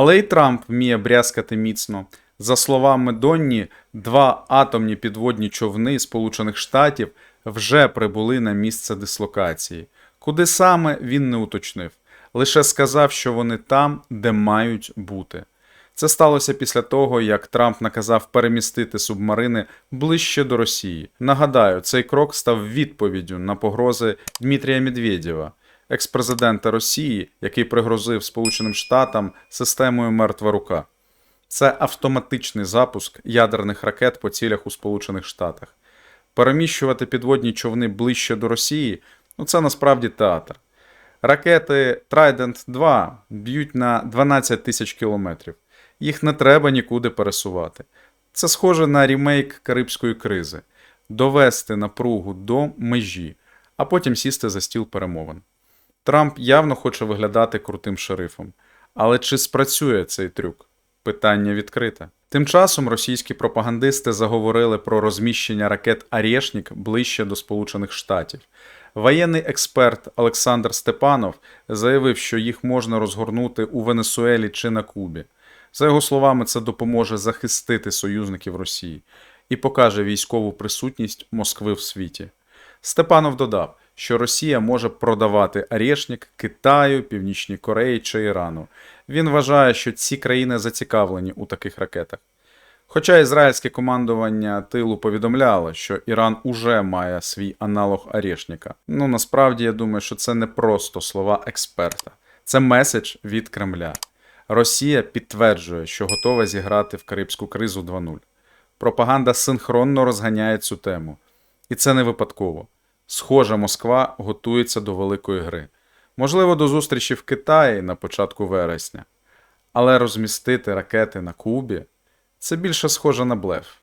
Але й Трамп вміє брязкати міцно. За словами Донні, два атомні підводні човни Сполучених Штатів вже прибули на місце дислокації. Куди саме він не уточнив, лише сказав, що вони там, де мають бути. Це сталося після того, як Трамп наказав перемістити субмарини ближче до Росії. Нагадаю, цей крок став відповіддю на погрози Дмитрія Медведєва, екс-президента Росії, який пригрозив Сполученим Штатам системою мертва рука. Це автоматичний запуск ядерних ракет по цілях у Сполучених Штатах. Переміщувати підводні човни ближче до Росії ну це насправді театр. Ракети Trident 2 б'ють на 12 тисяч кілометрів. Їх не треба нікуди пересувати. Це схоже на рімейк Карибської кризи довести напругу до межі, а потім сісти за стіл перемовин. Трамп явно хоче виглядати крутим шерифом. Але чи спрацює цей трюк? Питання відкрите. Тим часом російські пропагандисти заговорили про розміщення ракет Арєшнік ближче до Сполучених Штатів. Воєнний експерт Олександр Степанов заявив, що їх можна розгорнути у Венесуелі чи на Кубі. За його словами, це допоможе захистити союзників Росії і покаже військову присутність Москви в світі. Степанов додав, що Росія може продавати Арєшнік Китаю, Північній Кореї чи Ірану. Він вважає, що ці країни зацікавлені у таких ракетах. Хоча ізраїльське командування тилу повідомляло, що Іран уже має свій аналог Арєшніка. Ну насправді я думаю, що це не просто слова експерта, це меседж від Кремля. Росія підтверджує, що готова зіграти в Карибську кризу 2.0. Пропаганда синхронно розганяє цю тему. І це не випадково. Схоже, Москва готується до великої гри. Можливо, до зустрічі в Китаї на початку вересня. Але розмістити ракети на Кубі це більше схоже на блеф.